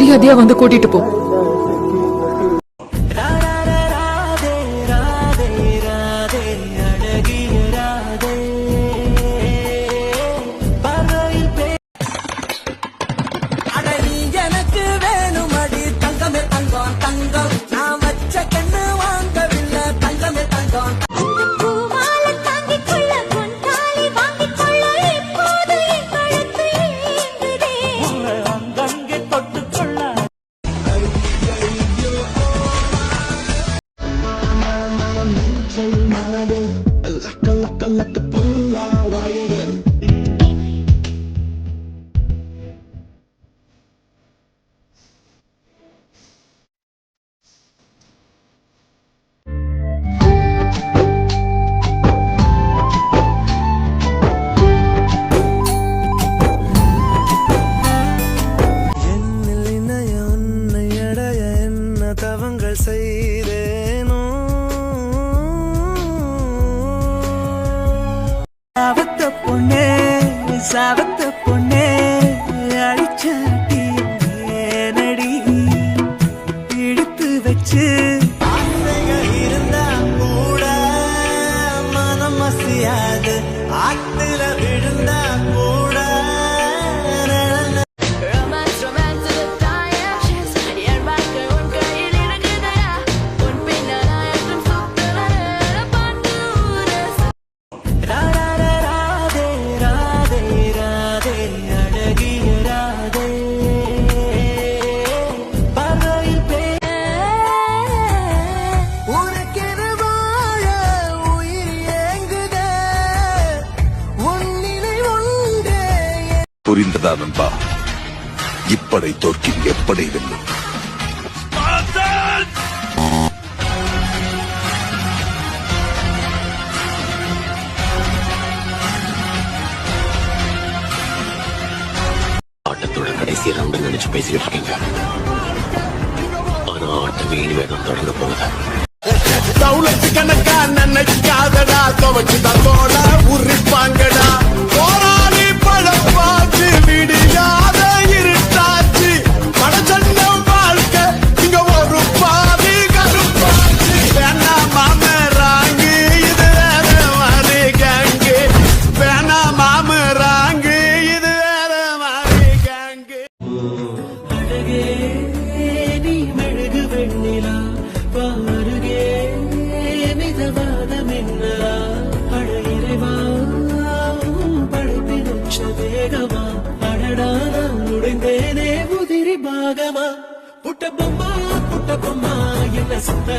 மரியாதையா வந்து கூட்டிட்டு போ. சாவத்த பொண்ணே சாவத்த பொண்ணே அடிச்சாட்ட புரிந்ததா நண்பா இப்படை தோற்கின் எப்படை வெல்லும்? ஆட்டத்தோட கடைசி ரவுண்ட் நினைச்சு பேசிக்கிட்டு இருக்கீங்க. ஆனா ஆட்டமே இனிமேதான் தொடங்க போகுது. கணக்கா நினைக்காதடா துவச்சுதான் தோட என்னடா நான் நுழைந்தேனே உதிரி பாகமா? புட்ட பொம்மா புட்ட பொம்மா என்ன சுத்த